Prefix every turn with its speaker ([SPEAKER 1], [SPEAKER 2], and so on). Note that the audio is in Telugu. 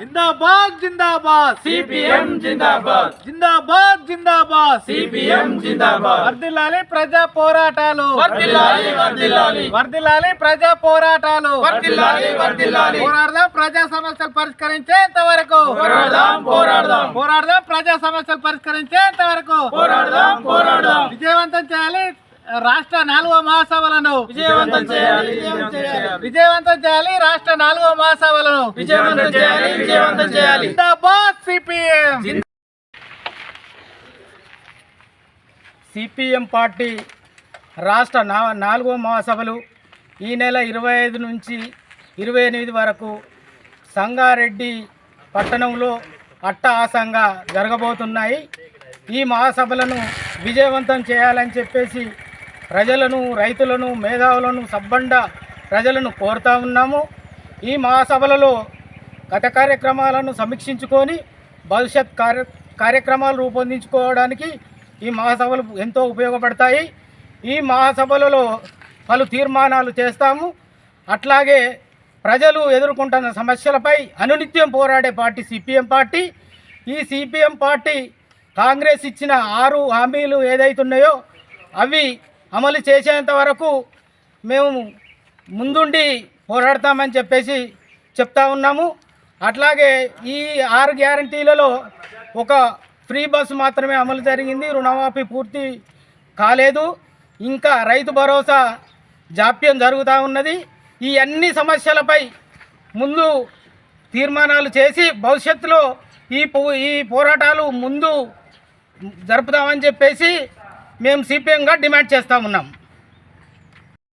[SPEAKER 1] జిందాబాద్ జిందాబాద్.
[SPEAKER 2] సిపిఎం జిందాబాద్.
[SPEAKER 1] జిందాబాద్ జిందాబాద్.
[SPEAKER 2] సిపిఎం జిందాబాద్.
[SPEAKER 1] వర్దిల్లాలి ప్రజా పోరాటాలు.
[SPEAKER 2] వర్ధిల్లాలి వర్ధిల్లాలి
[SPEAKER 1] వర్దిల్లాలి ప్రజా పోరాటాలు.
[SPEAKER 2] వర్ధిల్లాలి వర్ధిల్లాలి
[SPEAKER 1] పోరాడదాం ప్రజా సమస్యలు పరిష్కరించేంత వరకు.
[SPEAKER 2] పోరాడదాం పోరాడదాం.
[SPEAKER 1] పోరాడదాం ప్రజా సమస్యలు పరిష్కరించేంత వరకు.
[SPEAKER 2] పోరాడదాం పోరాడదాం.
[SPEAKER 1] విజయవంతం చేయాలి. రాష్ట్ర నాలుగో మహాసభలను
[SPEAKER 2] విజయవంతం చేయాలి విజయవంతం చేయాలి.
[SPEAKER 1] విజయవంతం చేయాలి రాష్ట్ర నాలుగో మహాసభలను
[SPEAKER 2] విజయవంతం చేయాలి విజయవంతం చేయాలి.
[SPEAKER 1] సిపిఎం.
[SPEAKER 3] సిపిఎం పార్టీ రాష్ట్ర నా నాలుగో మహాసభలు ఈ నెల ఇరవై ఐదు నుంచి ఇరవై ఎనిమిది వరకు సంగారెడ్డి పట్టణంలో అట్టహాసంగా జరగబోతున్నాయి. ఈ మహాసభలను విజయవంతం చేయాలని చెప్పేసి ప్రజలను రైతులను మేధావులను సబ్బండ ప్రజలను కోరుతా ఉన్నాము. ఈ మహాసభలలో గత కార్యక్రమాలను సమీక్షించుకొని భవిష్యత్ కార్య కార్యక్రమాలు రూపొందించుకోవడానికి ఈ మహాసభలు ఎంతో ఉపయోగపడతాయి. ఈ మహాసభలలో పలు తీర్మానాలు చేస్తాము. అట్లాగే ప్రజలు ఎదుర్కొంటున్న సమస్యలపై అనునిత్యం పోరాడే పార్టీ సిపిఎం పార్టీ. ఈ సిపిఎం పార్టీ కాంగ్రెస్ ఇచ్చిన ఆరు హామీలు ఏదైతున్నాయో అవి అమలు చేసేంత వరకు మేము ముందుండి పోరాడతామని చెప్పేసి చెప్తా ఉన్నాము. అట్లాగే ఈ ఆరు గ్యారంటీలలో ఒక ఫ్రీ బస్సు మాత్రమే అమలు జరిగింది. రుణమాఫీ పూర్తి కాలేదు. ఇంకా రైతు భరోసా జాప్యం జరుగుతూ ఉన్నది. ఈ అన్ని సమస్యలపై ముందు తీర్మానాలు చేసి భవిష్యత్తులో ఈ పో- ఈ పోరాటాలు ముందు జరుపుతామని చెప్పేసి మేము సిపిఎంగా డిమాండ్ చేస్తూ ఉన్నాం.